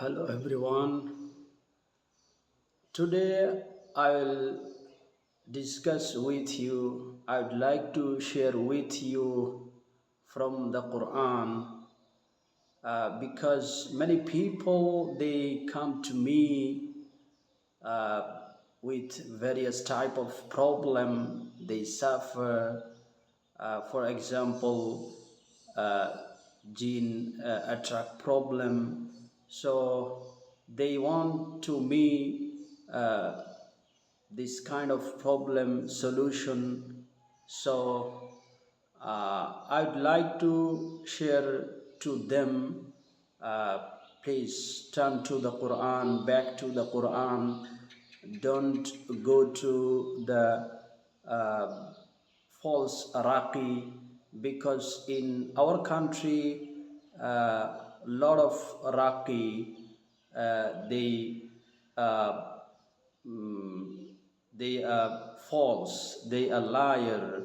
Hello everyone. Today I will discuss with you, I would like to share with you from the Quran uh, because many people they come to me uh, with various type of problem they suffer uh, for example uh, gene uh, attract problem so they want to me uh, this kind of problem solution. So uh, i'd like to share to them uh, please turn to the quran back to the quran. Don't go to the uh, false Iraqi because in our country uh, lot of Iraqi uh, they uh, mm, they are false they are liar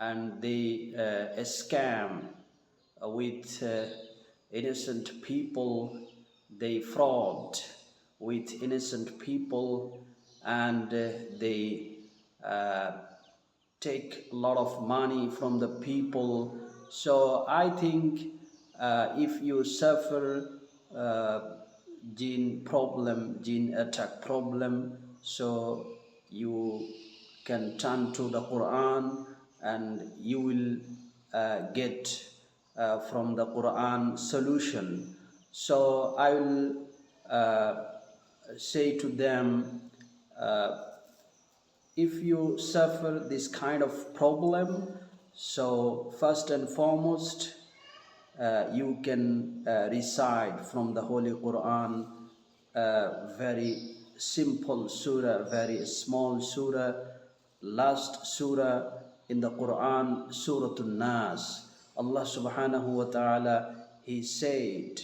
and they uh, scam with uh, innocent people they fraud with innocent people and uh, they uh, take a lot of money from the people. So I think uh, if you suffer uh, gene problem, gene attack problem, so you can turn to the Quran and you will uh, get uh, from the Quran solution. So I will uh, say to them, uh, if you suffer this kind of problem so first and foremost you can uh, recite from the holy quran uh, very simple surah very small surah last surah in the quran surah an-nas allah subhanahu wa ta'ala he said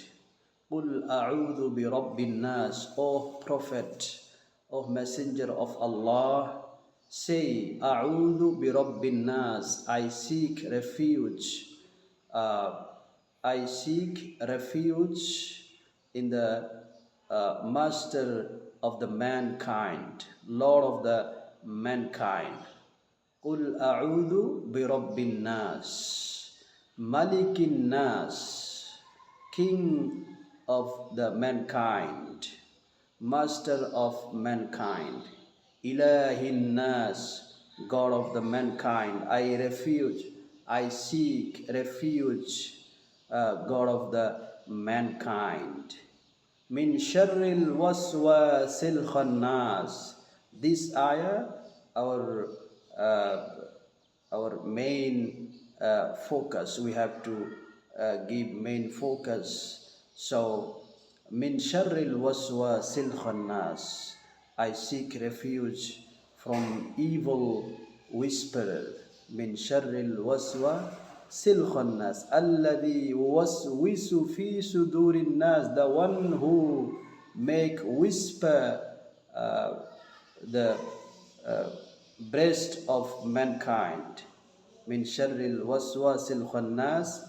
قل أعوذ برب الناس O Prophet, O Messenger of Allah, Say, A'udhu bi Rabbin Nas, I seek refuge. Uh, I seek refuge in the uh, Master of the mankind, Lord of the mankind. قل أعوذ برب الناس ملك الناس King of the mankind, Master of mankind. Ilahin Nas, God of the mankind, I refuge, I seek refuge, uh, God of the mankind. Min sharril waswasil khannas. This ayah, our, uh, our main uh, focus, we have to uh, give main focus. So, min sharril waswasil khannas. I seek refuge from evil whisperer. Min sharril waswa الوسواس الخناس الذي يوسوس في صدور الناس. The one who make whisper uh, the uh, breast of mankind. من شر الوسواس الخناس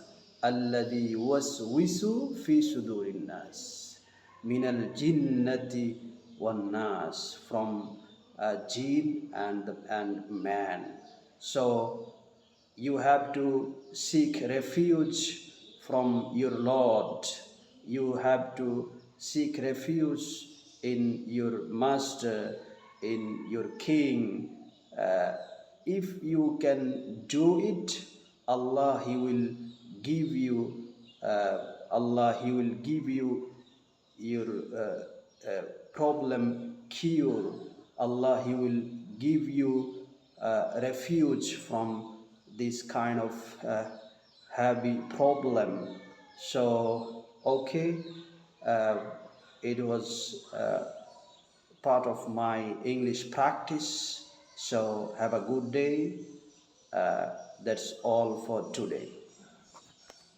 الذي يوسوس في صدور الناس. من الجنة nas from uh, jinn and, and man. So you have to seek refuge from your Lord. You have to seek refuge in your master, in your king. Uh, if you can do it, Allah He will give you. Uh, Allah He will give you your uh, uh, problem cure. Allah, He will give you uh, refuge from this kind of uh, heavy problem. So, okay, uh, it was uh, part of my English practice. So, have a good day. Uh, that's all for today.